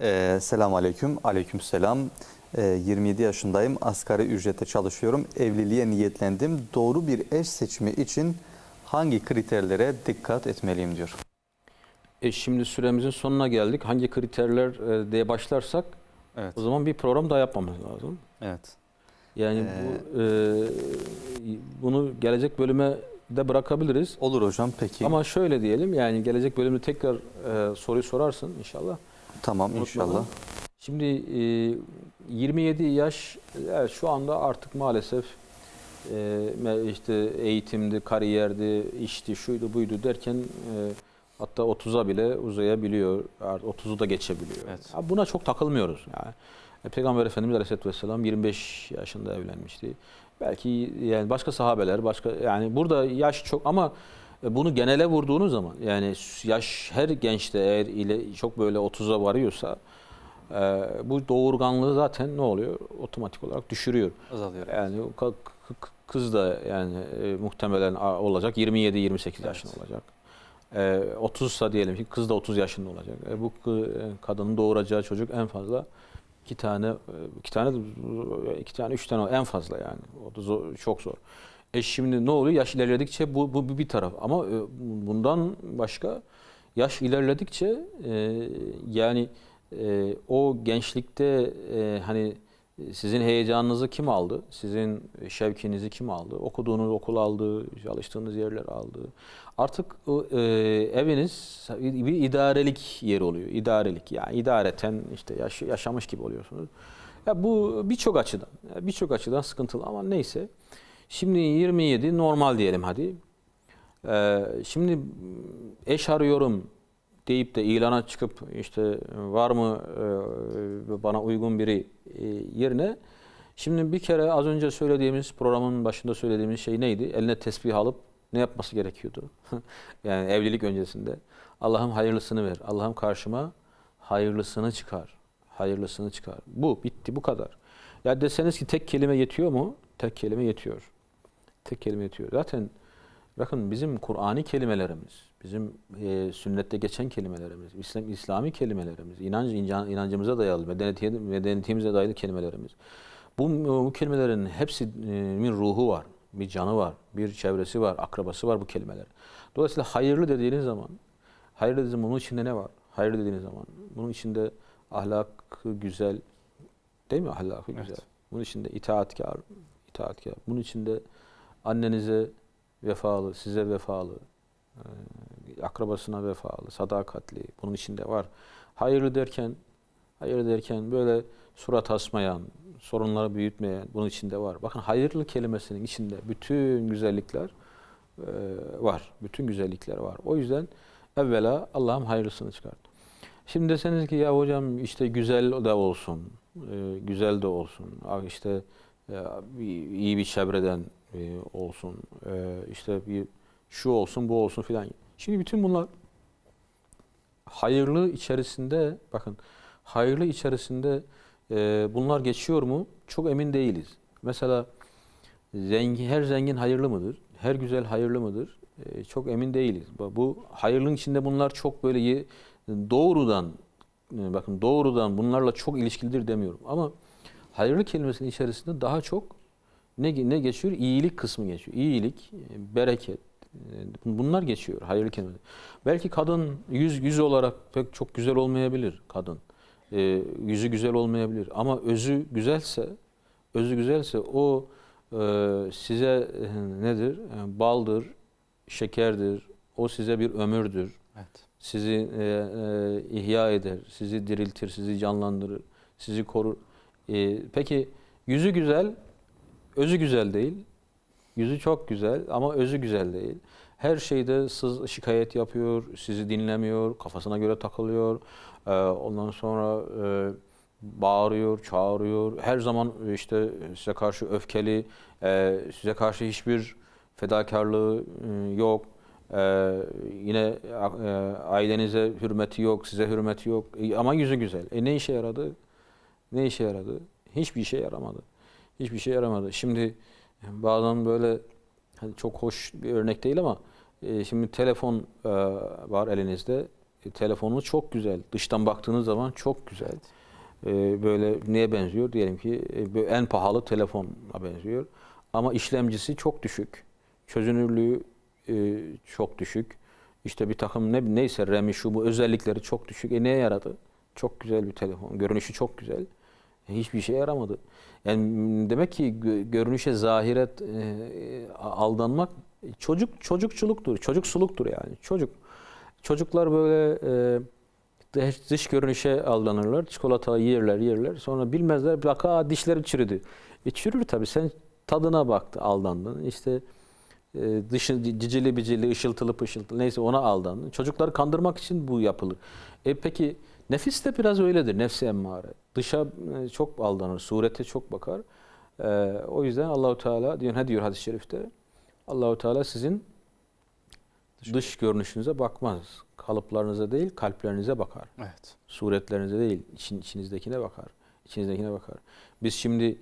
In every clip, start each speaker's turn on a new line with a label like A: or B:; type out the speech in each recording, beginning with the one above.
A: Ee, selam aleyküm. Aleyküm selam. Ee, 27 yaşındayım. Asgari ücrete çalışıyorum. Evliliğe niyetlendim. Doğru bir eş seçimi için hangi kriterlere dikkat etmeliyim diyor.
B: E şimdi süremizin sonuna geldik. Hangi kriterler e, diye başlarsak
A: Evet.
B: o zaman bir program daha yapmamız lazım.
A: Evet.
B: Yani bu e, bunu gelecek bölüme de bırakabiliriz.
A: Olur hocam peki.
B: Ama şöyle diyelim yani gelecek bölümde tekrar e, soruyu sorarsın inşallah.
A: Tamam inşallah.
B: Şimdi e, 27 yaş evet, şu anda artık maalesef e, işte eğitimdi, kariyerdi, işti, şuydu buydu derken e, hatta 30'a bile uzayabiliyor. Artık 30'u da geçebiliyor.
A: Evet.
B: Ya buna çok takılmıyoruz. Yani. E, Peygamber Efendimiz Aleyhisselatü Vesselam 25 yaşında evlenmişti. Belki yani başka sahabeler, başka yani burada yaş çok ama e, bunu genele vurduğunuz zaman yani yaş her gençte eğer ile çok böyle 30'a varıyorsa ee, bu doğurganlığı zaten ne oluyor? Otomatik olarak düşürüyor.
A: Azalıyor.
B: Yani kız da yani e, muhtemelen olacak 27-28 yaşında
A: Evet.
B: olacak. Ee, 30 sa diyelim ki kız da 30 yaşında olacak. E, bu e, kadının doğuracağı çocuk en fazla iki tane e, iki tane iki tane üç tane en fazla yani. O da zor, çok zor. E şimdi ne oluyor? Yaş ilerledikçe bu, bu bir taraf ama e, bundan başka yaş ilerledikçe e, yani e, o gençlikte hani sizin heyecanınızı kim aldı? Sizin şevkinizi kim aldı? Okuduğunuz okul aldı, çalıştığınız yerler aldı. Artık e, eviniz bir idarelik yeri oluyor. İdarelik yani idareten işte yaş, yaşamış gibi oluyorsunuz. Ya bu birçok açıdan, birçok açıdan sıkıntılı ama neyse. Şimdi 27 normal diyelim hadi. Ee, şimdi eş arıyorum deyip de ilana çıkıp işte var mı e, bana uygun biri e, yerine şimdi bir kere az önce söylediğimiz programın başında söylediğimiz şey neydi? Eline tesbih alıp ne yapması gerekiyordu? yani evlilik öncesinde. Allah'ım hayırlısını ver. Allah'ım karşıma hayırlısını çıkar. Hayırlısını çıkar. Bu bitti bu kadar. Ya deseniz ki tek kelime yetiyor mu? Tek kelime yetiyor. Tek kelime yetiyor. Zaten bakın bizim Kur'ani kelimelerimiz, bizim e, sünnette geçen kelimelerimiz, İslam İslami kelimelerimiz, inanç inancımıza dayalı, medeniyete, medeniyetimize dayalı kelimelerimiz. Bu, bu kelimelerin hepsinin ruhu var, bir canı var, bir çevresi var, akrabası var bu kelimeler. Dolayısıyla hayırlı dediğiniz zaman, hayırlı dediğiniz zaman bunun içinde ne var? Hayırlı dediğiniz zaman bunun içinde ahlakı güzel, değil mi? Ahlakı
A: Evet.
B: güzel. Bunun içinde itaatkar, itaatkar. Bunun içinde annenize vefalı, size vefalı, e, akrabasına vefalı, sadakatli. Bunun içinde var. Hayırlı derken, hayırlı derken böyle surat asmayan, sorunları büyütmeyen bunun içinde var. Bakın hayırlı kelimesinin içinde bütün güzellikler e, var. Bütün güzellikler var. O yüzden evvela Allah'ım hayırlısını çıkart. Şimdi deseniz ki ya hocam işte güzel de olsun, e, güzel de olsun, işte iyi bir çevreden e, olsun, e, işte bir şu olsun, bu olsun filan. Şimdi bütün bunlar hayırlı içerisinde, bakın hayırlı içerisinde e, bunlar geçiyor mu? Çok emin değiliz. Mesela zengin, her zengin hayırlı mıdır? Her güzel hayırlı mıdır? E, çok emin değiliz. Bu, hayırlının içinde bunlar çok böyle ye- doğrudan e, bakın doğrudan bunlarla çok ilişkilidir demiyorum ama hayırlı kelimesinin içerisinde daha çok ne ne geçiyor? İyilik kısmı geçiyor. İyilik, bereket. e, Bunlar geçiyor hayırlı kelime. Belki kadın yüz yüz olarak pek çok güzel olmayabilir kadın. E, yüzü güzel olmayabilir ama özü güzelse, özü güzelse o e, size e, nedir? E, baldır, şekerdir. O size bir ömürdür
A: Evet.
B: sizi e, e, ihya eder, sizi diriltir, sizi canlandırır, sizi korur. E, peki yüzü güzel, özü güzel değil. Yüzü çok güzel ama özü güzel değil. Her şeyde sız, şikayet yapıyor, sizi dinlemiyor, kafasına göre takılıyor. E, ondan sonra e, bağırıyor, çağırıyor. Her zaman işte size karşı öfkeli, e, size karşı hiçbir fedakarlığı e, yok. Ee, yine e, ailenize hürmeti yok, size hürmeti yok. E, ama yüzü güzel. E ne işe yaradı? Ne işe yaradı? Hiçbir işe yaramadı. Hiçbir şey yaramadı. Şimdi bazen böyle hani çok hoş bir örnek değil ama e, şimdi telefon e, var elinizde. e, telefonu çok güzel. Dıştan baktığınız zaman çok güzel. E, böyle neye benziyor? Diyelim ki e, en pahalı telefona benziyor. Ama işlemcisi çok düşük. Çözünürlüğü e, çok düşük. İşte bir takım ne neyse RAM'i şu bu özellikleri çok düşük. E neye yaradı? Çok güzel bir telefon. Görünüşü çok güzel. Hiçbir şey yaramadı. Yani demek ki gö- görünüşe zahiret e, aldanmak çocuk çocukçuluktur. Çocuksuluktur yani. Çocuk. Çocuklar böyle e, dış görünüşe aldanırlar. Çikolata yerler yerler. Sonra bilmezler. Bak aa dişleri çürüdü. E çürür tabii. Sen tadına baktı aldandın. İşte e, dışı cicili bicili, ışıltılı pışıltılı neyse ona aldandın. Çocukları kandırmak için bu yapılır. E peki nefis de biraz öyledir. Nefsi emmare. Dışa e, çok aldanır. Surete çok bakar. E, o yüzden Allahu Teala diyor ne diyor hadis-i şerifte? Allahu Teala sizin dış görünüşünüze bakmaz. Kalıplarınıza değil, kalplerinize bakar.
A: Evet.
B: Suretlerinize değil, için, içinizdekine bakar. İçinizdekine bakar. Biz şimdi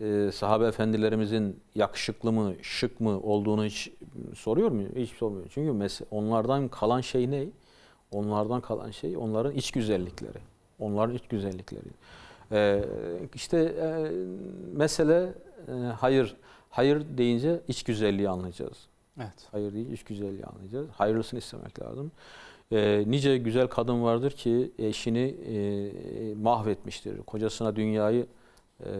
B: e, sahabe efendilerimizin yakışıklı mı, şık mı olduğunu hiç soruyor mu? Hiç sormuyor. Çünkü onlardan kalan şey ne? Onlardan kalan şey onların iç güzellikleri. Onların iç güzellikleri. E, işte e, mesele e, hayır. Hayır deyince iç güzelliği anlayacağız.
A: Evet.
B: Hayır değil, iç güzelliği anlayacağız. Hayırlısını istemek lazım. Ee, nice güzel kadın vardır ki eşini e, mahvetmiştir. Kocasına dünyayı e,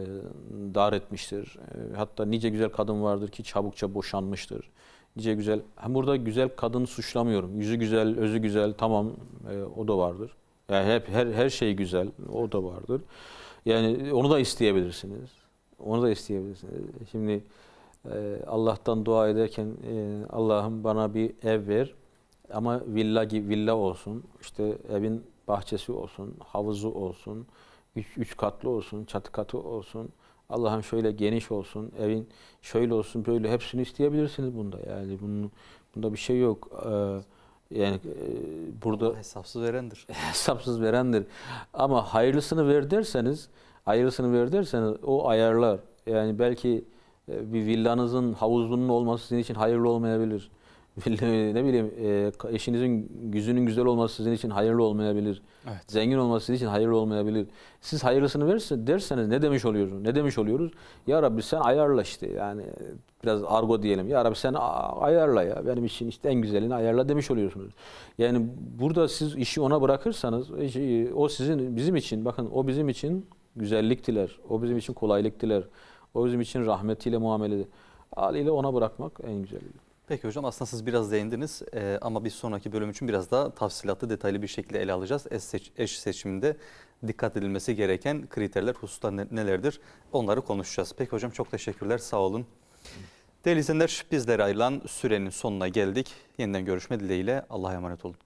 B: dar etmiştir. E, hatta nice güzel kadın vardır ki çabukça boşanmıştır. Nice güzel, hem burada güzel kadını suçlamıyorum. Yüzü güzel, özü güzel, tamam e, o da vardır. Yani hep her her şey güzel, o da vardır. Yani onu da isteyebilirsiniz. Onu da isteyebilirsiniz. Şimdi ee, Allah'tan dua ederken e, Allah'ım bana bir ev ver ama villa gibi villa olsun. İşte evin bahçesi olsun, havuzu olsun, üç, üç katlı olsun, çatı katı olsun. Allah'ım şöyle geniş olsun, evin şöyle olsun, böyle hepsini isteyebilirsiniz bunda. Yani bunun bunda bir şey yok. Ee, yani e, burada
A: Allah hesapsız verendir.
B: hesapsız verendir. Ama hayırlısını ver derseniz, hayırlısını ver derseniz o ayarlar. Yani belki e, bir villanızın havuzunun olması sizin için hayırlı olmayabilir. Ne bileyim e, eşinizin yüzünün güzel olması sizin için hayırlı olmayabilir.
A: Evet.
B: Zengin olması sizin için hayırlı olmayabilir. Siz hayırlısını verirse derseniz ne demiş oluyoruz? Ne demiş oluyoruz? Ya Rabbi sen ayarla işte yani biraz argo diyelim. Ya Rabbi sen ayarla ya benim için işte en güzelini ayarla demiş oluyorsunuz. Yani burada siz işi ona bırakırsanız işi- o sizin bizim için bakın o bizim için güzellik diler. O bizim için kolaylık diler. O bizim için rahmetiyle muamele Haliyle ona bırakmak en güzeli.
A: Peki hocam aslında siz biraz değindiniz Ee, ama bir sonraki bölüm için biraz daha tafsilatlı detaylı bir şekilde ele alacağız. Eş, seç- eş seçiminde dikkat edilmesi gereken kriterler, hususlar ne- nelerdir onları konuşacağız. Peki hocam çok teşekkürler sağ olun. Değerli izleyenler bizlere ayrılan sürenin sonuna geldik. Yeniden görüşme dileğiyle Allah'a emanet olun.